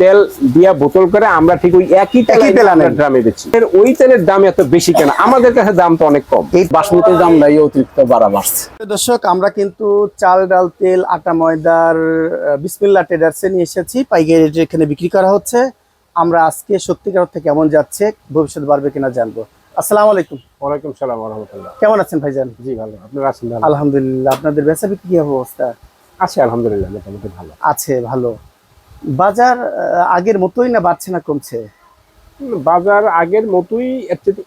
তেল দিয়া বোতল করে আমরা ঠিক ওই একই তেল একই তেল আনেন। ড্রামে বেচি এর ওই তেলের দাম এত বেশি কেন? আমাদের কাছে দাম তো অনেক কম। এই বাসমতির দাম নাই অতিরিক্ত বাড়া বাড়ছে। দর্শক আমরা কিন্তু চাল ডাল তেল আটা ময়দার বিসমিল্লা ট্রেডার্সে নিয়ে এসেছি। পাইকারি রেটে এখানে বিক্রি করা হচ্ছে। আমরা আজকে সত্যিকার অর্থে কেমন যাচ্ছে ভবিষ্যৎ বাড়বে কিনা জানব। আসসালামু আলাইকুম। ওয়ালাইকুম সালাম রহমতুল্লাহ কেমন আছেন ভাইজান? জি ভালো। আপনার আছেন ভালো? আলহামদুলিল্লাহ। আপনাদের বেচা বিক্রি কি অবস্থা? আছে আলহামদুলিল্লাহ মোটামুটি ভালো। আছে ভালো। বাজার আগের মতোই না বাড়ছে না কমছে? বাজার আগের মতোই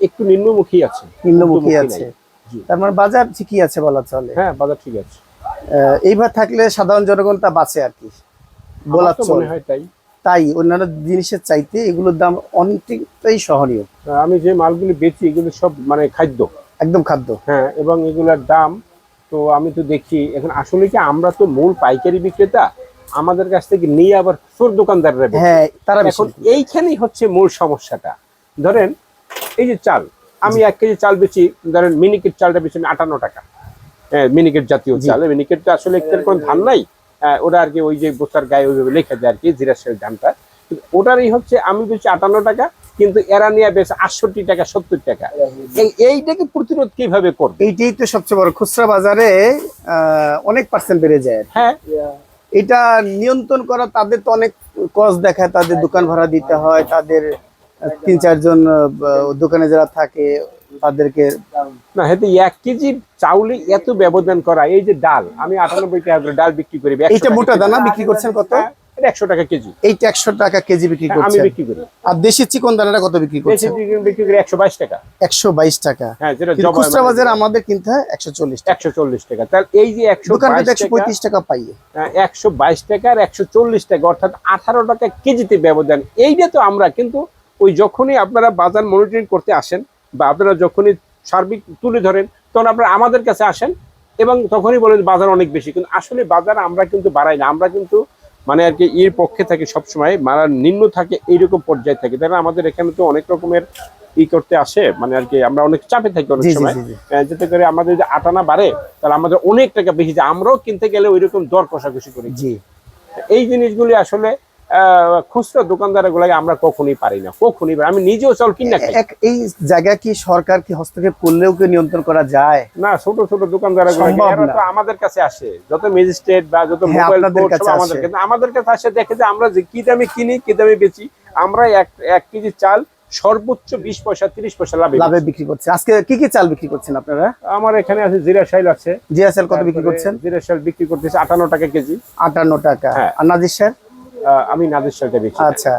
একটু নিম্নমুখী আছে। নিম্নমুখী আছে। তার মানে বাজার ঠিকই আছে বলা চলে। হ্যাঁ বাজার ঠিক আছে। এইবার থাকলে সাধারণ জনগণ তা বাঁচে আর কি। বলা চলে। হয় তাই। তাই অন্যান্য জিনিসের চাইতে এগুলোর দাম অনেকটাই সহনীয়। আমি যে মালগুলি বেচি এগুলো সব মানে খাদ্য। একদম খাদ্য। হ্যাঁ এবং এগুলোর দাম তো আমি তো দেখি এখন আসলে কি আমরা তো মূল পাইকারি বিক্রেতা? আমাদের কাছ থেকে নিয়ে আবার চোর দোকানদাররা। হ্যাঁ তারা এখন এইখানেই হচ্ছে মূল সমস্যাটা। ধরেন এই যে চাল আমি এক কেজি চাল বেচি ধরেন মিনিকেট চালটা বেচি আটান্ন টাকা। হ্যাঁ মিনিকেট জাতীয়। চাল। মিনিকেটটা আসলে কোনো ধান নাই। ওটা আর কি ওই যে বোসার গায়ে ওইভাবে লেখা যায় আর কি জিরা সেল ধানটা। ওটারই হচ্ছে আমি বেচি আটান্ন টাকা কিন্তু এরা নিয়ে বেশ আটষট্টি টাকা সত্তর টাকা। এইটাকে প্রতিরোধ কীভাবে করবে? এইটাই তো সবচেয়ে বড়। খুচরা বাজারে অনেক পার্সেন্ট বেড়ে যায় হ্যাঁ। এটা নিয়ন্ত্রণ করা তাদের তো অনেক কস দেখায় তাদের দোকান ভাড়া দিতে হয় তাদের তিন চারজন দোকানে যারা থাকে তাদেরকে না হেতে এক কেজি চাউলে এত ব্যবধান করা এই যে ডাল আমি আটানব্বই টাকা করে ডাল বিক্রি করি 100 এইটা মোটা দানা বিক্রি করছেন কত? এটা একশো টাকা কেজি। এইটা একশো টাকা কেজি বিক্রি হ্যাঁ, আমি বিক্রি করি। আর দেশি চিকন দানাটা কত বিক্রি দেশি বিক্রি করি একশো বাইশ টাকা। একশো বাইশ টাকা। হ্যাঁ খুচরা বাজারে আমাদের কিনতে হয় একশো চল্লিশ একশো চল্লিশ টাকা। তাহলে এই যে একশো একশো পঁয়ত্রিশ টাকা পাই। একশো বাইশ টাকা আর একশো চল্লিশ টাকা অর্থাৎ আঠারো টাকা কেজিতে ব্যবধান। এইটা তো আমরা কিন্তু ওই যখনই আপনারা বাজার মনিটরিং করতে আসেন বা আপনারা যখনই সার্বিক তুলে ধরেন তখন আপনারা আমাদের কাছে আসেন এবং তখনই বলেন বাজার অনেক বেশি। কিন্তু আসলে বাজার আমরা কিন্তু বাড়াই না। আমরা কিন্তু মানে আর কি এর পক্ষে থাকে সবসময় মারা নিম্ন থাকে এইরকম পর্যায়ে থাকে। তাই আমাদের এখানে তো অনেক রকমের ই করতে আসে মানে আর কি আমরা অনেক চাপে থাকি অনেক সময়। যাতে করে আমাদের যদি আটানা বাড়ে তাহলে আমাদের অনেক টাকা বেশি যায়। আমরাও কিনতে গেলে ওইরকম দর কষাকষি করি। জি। এই জিনিসগুলি আসলে খুচরা দোকানদার গুলাকে আমরা কখনোই পারি না কখনোই আমি নিজেও চাল কিনা খাই। এই জায়গা কি সরকার কি হস্তক্ষেপ করলেও কি নিয়ন্ত্রণ করা যায়? না ছোট ছোট দোকানদার আমাদের কাছে আসে। যত ম্যাজিস্ট্রেট বা যত হ্যাঁ, মোবাইল সব আমাদের কাছে আমাদের কাছে আসে দেখে যে আমরা যে কি দামে কিনি কি দামে বেচি আমরা এক এক কেজি চাল সর্বোচ্চ বিশ পয়সা তিরিশ পয়সা লাভে লাভে বিক্রি করছে। আজকে কি কি চাল বিক্রি করছেন আপনারা? আমার এখানে আছে জিরা শাইল আছে। জিএসএল কত বিক্রি করছেন? জিরা শাইল বিক্রি করতেছে আটান্ন টাকা কেজি। আটান্ন টাকা। হ্যাঁ। আর নাজির স্যার আহ, আমি নাদের বেচি আচ্ছা।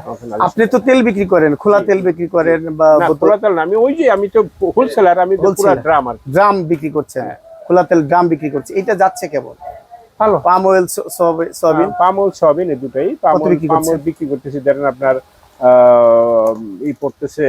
আপনি তো তেল বিক্রি করেন খোলা তেল বিক্রি করেন বা খোলা তেল না, আমি ওই যে আমি তো হোলসেলার আমি পুরো ড্রাম আর ড্রাম বিক্রি করছেন হ্যাঁ। খোলা তেল ড্রাম বিক্রি করছে এটা যাচ্ছে কেবল ভালো। পাম অয়েল সয়াবিন পামল সয়াবিন এই দুটাই। করছেন? পামল বিক্রি করতেছি ধরেন আপনার আহ, ই পড়তেছে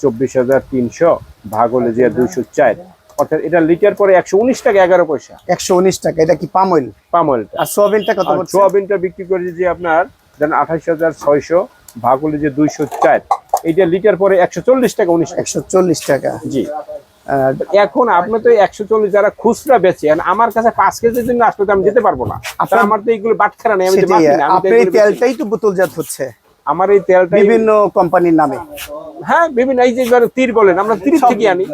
চব্বিশ হাজার তিনশো ভাগ হলে যে দুইশো চার। অর্থাৎ এটা লিটার পরে একশো উনিশ টাকা এগারো পয়সা। একশো উনিশ টাকা এটা কি পাম অয়েল পামলটা আর সোয়াবিনটা কত সোয়াবিনটা বিক্রি করেছি যে আপনার ধরেন আঠাশ হাজার ছয়শো ভাগ হলে যে দুইশো চার এইটা লিটার পরে একশো চল্লিশ টাকা উনিশ একশো চল্লিশ টাকা। জি। এখন আপনি তো একশো চল্লিশ যারা খুচরা বেচে আমার কাছে পাঁচ কেজির জন্য আসলে আমি যেতে পারব না। আমার তো এইগুলো বাটখারা নেই আমি। তেলটাই তো বোতলজাত হচ্ছে। আমার এই তেলটা বিভিন্ন কোম্পানির নামে। হ্যাঁ বিভিন্ন এই যে তীর বলেন আমরা তীর থেকে আনি।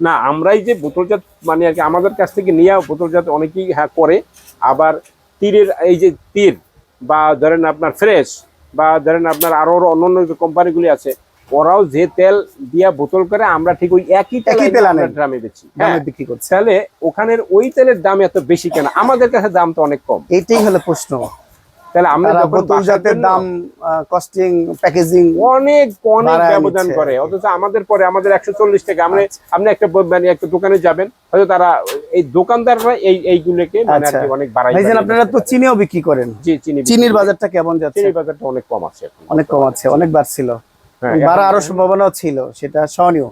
না আমরাই যে বোতলজাত মানে আর কি আমাদের কাছ থেকে নিয়ে বোতলজাত অনেকেই হ্যাঁ করে আবার তীরের এই যে তীর বা ধরেন আপনার ফ্রেশ বা ধরেন আপনার আরও অন্য যে কোম্পানিগুলি আছে ওরাও যে তেল দিয়া বোতল করে আমরা ঠিক ওই একই একই তেল আমরা ড্রামে বেচি। দামে হ্যাঁ। বিক্রি করছে। তাহলে ওখানের ওই তেলের দাম এত বেশি কেন? আমাদের কাছে দাম তো অনেক কম। এটাই হলো প্রশ্ন। তাহলে আমরা তারা যখন বোতল বাসার জাতের জন্য- দাম কস্টিং প্যাকেজিং অনেক অনেক ব্যবধান করে। অথচ আমাদের পরে আমাদের একশো চল্লিশ টাকা আমরা আপনি একটা মানে একটা দোকানে যাবেন হয়তো তারা এই দোকানদাররা এই এইগুলোকে মানে আচ্ছা। অনেক বাড়াই আপনারা তো চিনিও বিক্রি করেন। জি চিনি চিনির বাজারটা কেমন যাচ্ছে? চিনির বাজারটা অনেক কম আছে অনেক কম আছে অনেক বাড়ছিল। হ্যাঁ, বাড়া আরও সম্ভাবনাও ছিল সেটা সহনীয়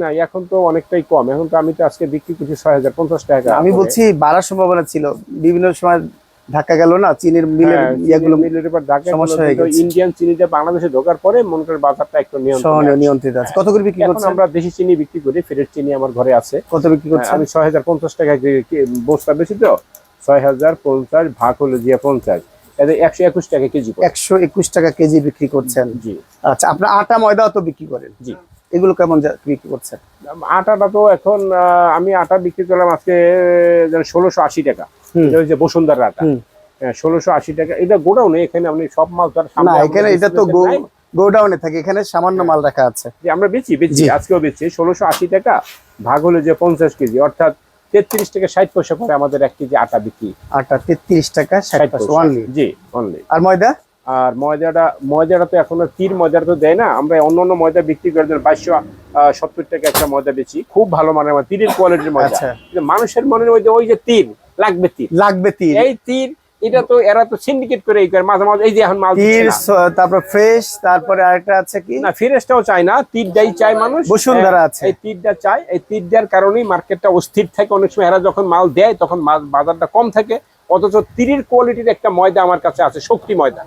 না এখন তো অনেকটাই কম। এখন তো আমি তো আজকে বিক্রি করছি ছয় হাজার পঞ্চাশ টাকা আমি বলছি বাড়ার সম্ভাবনা ছিল। বিভিন্ন সময় ধাক্কা গেল না চিনির মিলের হ্যাঁ, ইয়েগুলো মিলের উপর ঢাকা সমস্যা হয়ে গেছে। ইন্ডিয়ান চিনিটা বাংলাদেশে ঢোকার পরে মনে করেন বাজারটা একটু নিয়ন্ত্রণ নিয়ন্ত্রিত আছে। কত করে বিক্রি এখন করছেন? আমরা দেশি চিনি বিক্রি করি ফ্রেশ চিনি আমার ঘরে আছে। কত বিক্রি করছেন? আমি ছয় হাজার পঞ্চাশ টাকা কি- বস্তা বেশি তো? ছয় হাজার পঞ্চাশ ভাগ হলো যে পঞ্চাশ। এদের একশো একুশ টাকা কেজি পড়ে। একশো একুশ টাকা কেজি বিক্রি করছেন। জি। আচ্ছা আপনার আটা ময়দাও তো বিক্রি করেন? জি। এগুলো কেমন বিক্রি করছেন? আটাটা তো এখন আমি আটা বিক্রি করলাম আজকে ষোলোশো আশি টাকা। হুম। এটা আটা। ষোলোশো আশি টাকা। এটা গোডাউনে এখানে আপনি সব মাল তো এখানে এটা তো গোডাউনে থাকে এখানে সামান্য মাল রাখা আছে। যে আমরা বেচি বেচি আজকেও বেচি। ষোলোশো আশি টাকা ভাগ হলো যে পঞ্চাশ কেজি। অর্থাৎ তেত্রিশ থেকে ষাট পয়সা করে আমাদের এক কেজি আটা বিক্রি। আটা তেত্রিশ টাকা ষাট পয়সা পয়সা। অনলি জি অনলি আর ময়দা? আর ময়দাটা ময়দাটা তো এখন তীর ময়দাটা তো দেয় না। আমরা অন্য অন্য ময়দা বিক্রি করে জন্য বাইশশো সত্তর টাকা একটা ময়দা বেচি। খুব ভালো মানের তীরের কোয়ালিটির ময়দা। আচ্ছা। মানুষের মনের মধ্যে ওই যে তীর লাগবে তীর। লাগবে তীর। এই তীর এটা তো এরা তো সিন্ডিকেট করে এই করে মাঝে মাঝে এই যে এখন মাল তীর তারপর ফ্রেশ তারপরে আরেকটা আছে কি? না ফিরেস্টাও চায় না তীরটাই চায় মানুষ। বসুন্ধরা হ্যাঁ, আছে। এই তীরটা চায়। এই তীর দেওয়ার কারণেই মার্কেটটা অস্থির থাকে। অনেক সময় এরা যখন মাল দেয় তখন বাজারটা কম থাকে। অথচ তীরের কোয়ালিটির একটা ময়দা আমার কাছে আছে শক্তি ময়দা।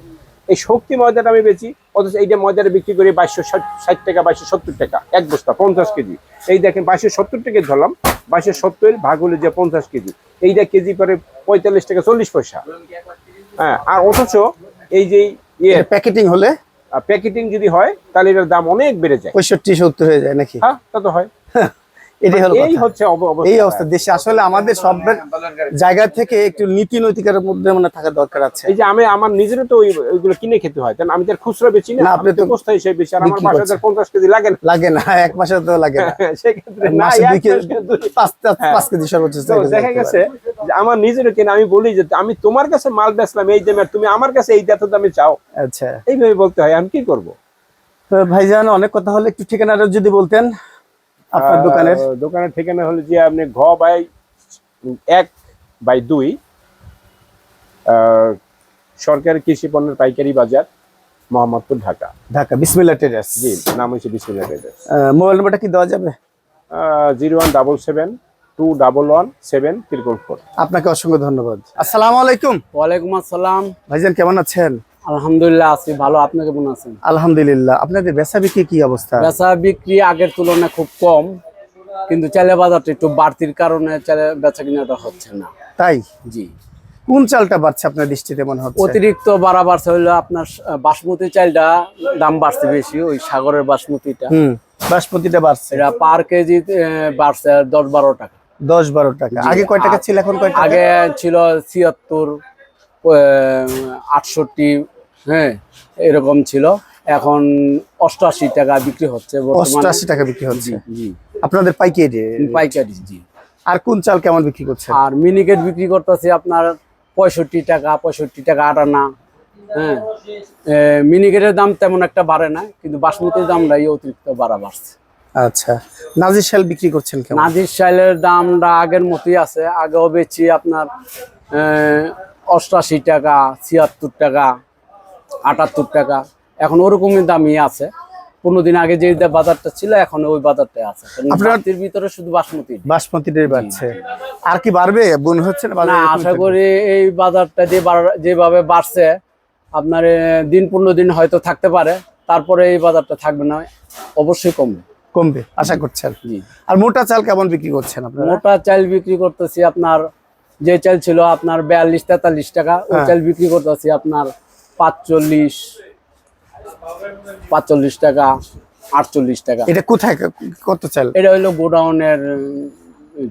এই শক্তি ময়দাটা আমি বেচি অথচ এইটা ময়দাটা বিক্রি করি বাইশশো ষাট টাকা বাইশশো সত্তর টাকা এক বস্তা পঞ্চাশ কেজি। এই দেখেন বাইশশো সত্তর টাকা ধরলাম বাইশশো সত্তর ভাগ হলে যে পঞ্চাশ কেজি। এইটা কেজি করে পঁয়তাল্লিশ টাকা চল্লিশ পয়সা। হ্যাঁ আর অথচ এই যে ইয়ে প্যাকেটিং হলে প্যাকেটিং যদি হয় তাহলে এটার দাম অনেক বেড়ে যায়। পঁয়ষট্টি সত্তর হয়ে যায় নাকি? হ্যাঁ তা তো হয়। এটাই হলো এই হচ্ছে এই অবস্থা। দেশে আসলে আমাদের সব জায়গা থেকে একটু নীতি নৈতিকার মধ্যে মানে থাকা দরকার আছে। এই যে আমি আমার নিজেরও তো ওইগুলো কিনে খেতে হয়। কারণ আমি তো খুচরা বেচি না। আপনি তো তো বস্তা হিসেবে বেচি। আর আমার পাঁচ হাজার পঞ্চাশ কেজি লাগে না। লাগে না এক মাসে তো লাগে না। সেক্ষেত্রে পাঁচ হ্যাঁ। পাঁচ কেজি সর্বোচ্চ দেখা গেছে আমার নিজেরও কিনা আমি বলি যে আমি তোমার কাছে মাল বেচলাম এই দামে তুমি আমার কাছে এই এত দামে চাও। আচ্ছা। এইভাবে বলতে হয় আমি কি করব? ভাইজান অনেক কথা হলে একটু ঠিকানাটা যদি বলতেন। আপনার দোকানের? আহ, দোকানের ঠিকানা হলো যে আপনি ঘ বাই এক বাই দুই আহ, সরকারি কৃষি পণ্যের পাইকারি বাজার মোহাম্মদপুর ঢাকা। ঢাকা বিসমিল্লা ট্রেডার্স। জি নাম হচ্ছে বিসমিল্লাহ ট্রেডার্স। মোবাইল নাম্বারটা কি দেওয়া যাবে? Zero one double seven two double one seven triple four. আপনাকে অসংখ্য ধন্যবাদ। আসসালামু আলাইকুম। ওয়ালাইকুম আসসালাম। ভাইজান কেমন আছেন? আলহামদুলিল্লাহ আছি ভালো। আপনি কেমন আছেন? আলহামদুলিল্লাহ। আপনাদের বেচা বিক্রি কি অবস্থা? বেচা বিক্রি আগের তুলনায় খুব কম কিন্তু চালে বাজারটা একটু বাড়তির কারণে চালে বেচা কিনাটা হচ্ছে না। তাই? জি। কোন চালটা বাড়ছে আপনার দৃষ্টিতে মনে হচ্ছে? অতিরিক্ত বাড়া বাড়ছে হইল আপনার বাসমতি চালটা দাম বাড়ছে বেশি ওই সাগরের বাসমতিটা। হুম বাসমতিটা বাড়ছে। এটা পার কেজি বাড়ছে দশ বারো টাকা। দশ বারো টাকা। আগে কয় টাকা ছিল এখন কয় টাকা? আগে ছিল ছিয়াত্তর আটষট্টি হ্যাঁ এরকম ছিল। এখন অষ্টআশি টাকা বিক্রি হচ্ছে অষ্টআশি টাকা বিক্রি হচ্ছে। জি আপনাদের পাইকারি? পাইকারি জি। আর কোন চাল কেমন বিক্রি করছে আর মিনিকেট বিক্রি করতেছি আপনার পঁয়ষট্টি টাকা পঁয়ষট্টি টাকা আটানা। হ্যাঁ মিনিকেটের দাম তেমন একটা বাড়ে না কিন্তু বাসমতির দামটাই অতিরিক্ত বাড়া বাড়ছে। আচ্ছা। নাজির শাল বিক্রি করছেন কেমন? নাজির চাইলের দামটা আগের মতোই আছে। আগেও বেচি আপনার এ, অষ্টাশি টাকা ছিয়াত্তর টাকা আটাত্তর টাকা। এখন ওরকমই দামই আছে। পনেরো দিন আগে যে বাজারটা ছিল এখন ওই বাজারটাই আছে। আপনার- ভিতরে শুধু বাসমতি বাসমতিটাই বাড়ছে আর কি বাড়বে? মনে হচ্ছে না আশা করি এই বাজারটা যে যেভাবে বাড়ছে আপনার দিন পনেরো দিন হয়তো থাকতে পারে। তারপরে এই বাজারটা থাকবে না। অবশ্যই কমবে। কমবে আশা করছেন আর মোটা চাল কেমন বিক্রি করছেন আপনারা? মোটা চাল বিক্রি করতেছি আপনার যে চাল ছিল আপনার বিয়াল্লিশ তেতাল্লিশ টাকা ওই হ্যাঁ। চাল বিক্রি করতেছি আপনার পাঁচচল্লিশ পাঁচচল্লিশ টাকা আটচল্লিশ টাকা। এটা কোথায়? কত চাল? এটা হলো গোডাউনের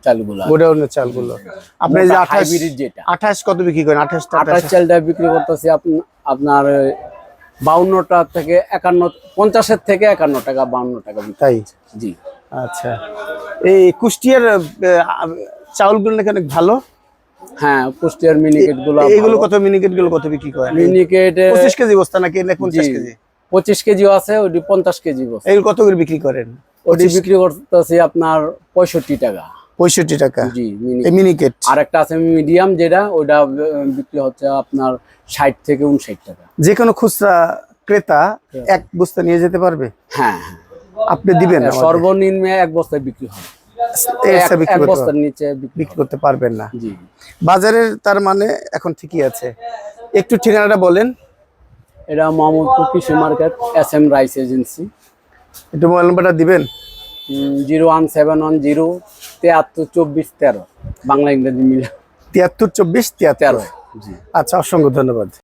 চালগুলো। গোডাউনের চালগুলো। আপনি যে আঠাশ যেটা। আঠাশ কত বিক্রি করেন? আঠাশ চালটা বিক্রি করতেছি আপন- আপনার বাউন্নটা থেকে একান্ন পঞ্চাশের থেকে একান্ন টাকা বাউন্ন টাকা তাই? জি। আচ্ছা। এই কুষ্টিয়ার চাউলগুলো নাকি অনেক ভালো? হ্যাঁ পুষ্টিয়ার মিনিকেটগুলো এইগুলো কত মিনিকেটগুলো কত বিক্রি করেন? মিনিকেট পঁচিশ কেজি বস্তা নাকি না পঞ্চাশ কেজি? পঁচিশ কেজিও আছে ওটি পঞ্চাশ কেজি বস্তা। এইগুলো কত করে বিক্রি করেন? ওটি বিক্রি করতেছি আপনার পঁয়ষট্টি টাকা। পঁয়ষট্টি টাকা? জি মিনিকেট আর একটা আছে মিডিয়াম যেটা ওটা বিক্রি হচ্ছে আপনার ষাট থেকে উনষাট টাকা। যে কোনো খুচরা ক্রেতা এক বস্তা নিয়ে যেতে পারবে? হ্যাঁ হ্যাঁ। আপনি দিবেন সর্বনিম্ন এক বস্তায় বিক্রি হয়। নিচে বিক্রি করতে পারবেন না। বাজারের তার মানে এখন ঠিকই আছে। একটু ঠিকানাটা বলেন। এটা মোহাম্মদপুর কৃষি market S M rice agency. একটু মোবাইল নাম্বারটা দিবেন? Zero one seven one zero তেয়াত্তর চব্বিশ তেরো। বাংলা ইংরেজি মিলে। তিয়াত্তর চব্বিশ তিয়াত্তর। আচ্ছা অসংখ্য ধন্যবাদ।